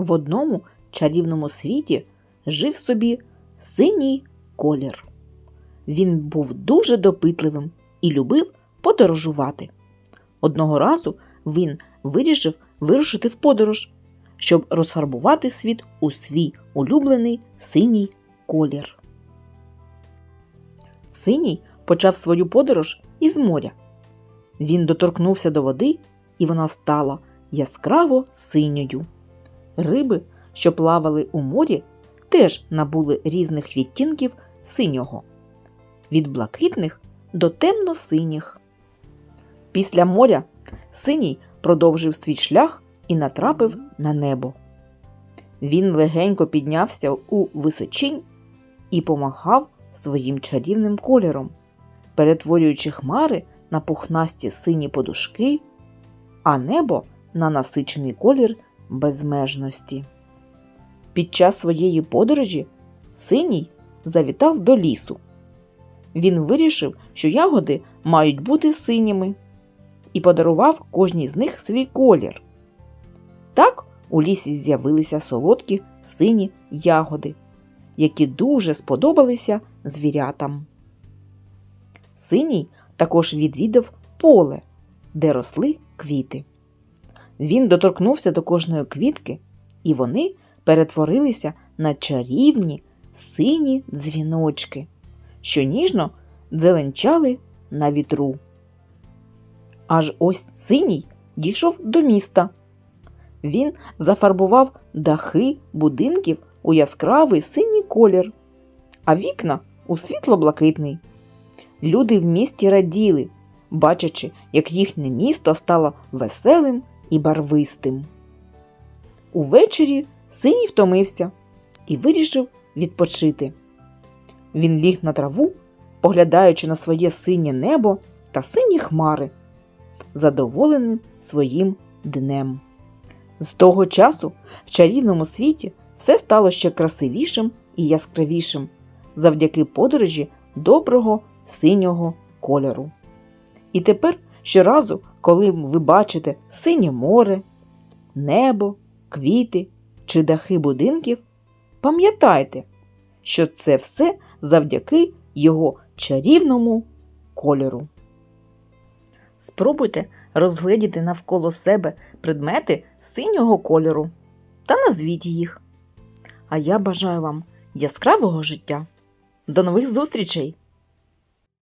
В одному чарівному світі жив собі синій колір. Він був дуже допитливим і любив подорожувати. Одного разу він вирішив вирушити в подорож, щоб розфарбувати світ у свій улюблений синій колір. Синій почав свою подорож із моря. Він доторкнувся до води, і вона стала яскраво синьою. Риби, що плавали у морі, теж набули різних відтінків синього від блакитних до темно-синіх. Після моря синій продовжив свій шлях і натрапив на небо. Він легенько піднявся у височинь і помахав своїм чарівним кольором, перетворюючи хмари на пухнасті сині подушки, а небо на насичений колір безмежності. Під час своєї подорожі синій завітав до лісу. Він вирішив, що ягоди мають бути синіми, і подарував кожній з них свій колір. Так у лісі з'явилися солодкі сині ягоди, які дуже сподобалися звірятам. Синій також відвідав поле, де росли квіти. Він доторкнувся до кожної квітки, і вони перетворилися на чарівні сині дзвіночки, що ніжно дзеленчали на вітру. Аж ось синій дійшов до міста. Він зафарбував дахи будинків у яскравий синій колір, а вікна у світло-блакитний. Люди в місті раділи, бачачи, як їхнє місто стало веселим і барвистим. Увечері синій втомився і вирішив відпочити. Він ліг на траву, поглядаючи на своє синє небо та сині хмари, задоволеним своїм днем. З того часу в чарівному світі все стало ще красивішим і яскравішим завдяки подорожі доброго синього кольору. І тепер щоразу, коли ви бачите синє море, небо, квіти чи дахи будинків, пам'ятайте, що це все завдяки його чарівному кольору. Спробуйте розгледіти навколо себе предмети синього кольору та назвіть їх. А я бажаю вам яскравого життя. До нових зустрічей!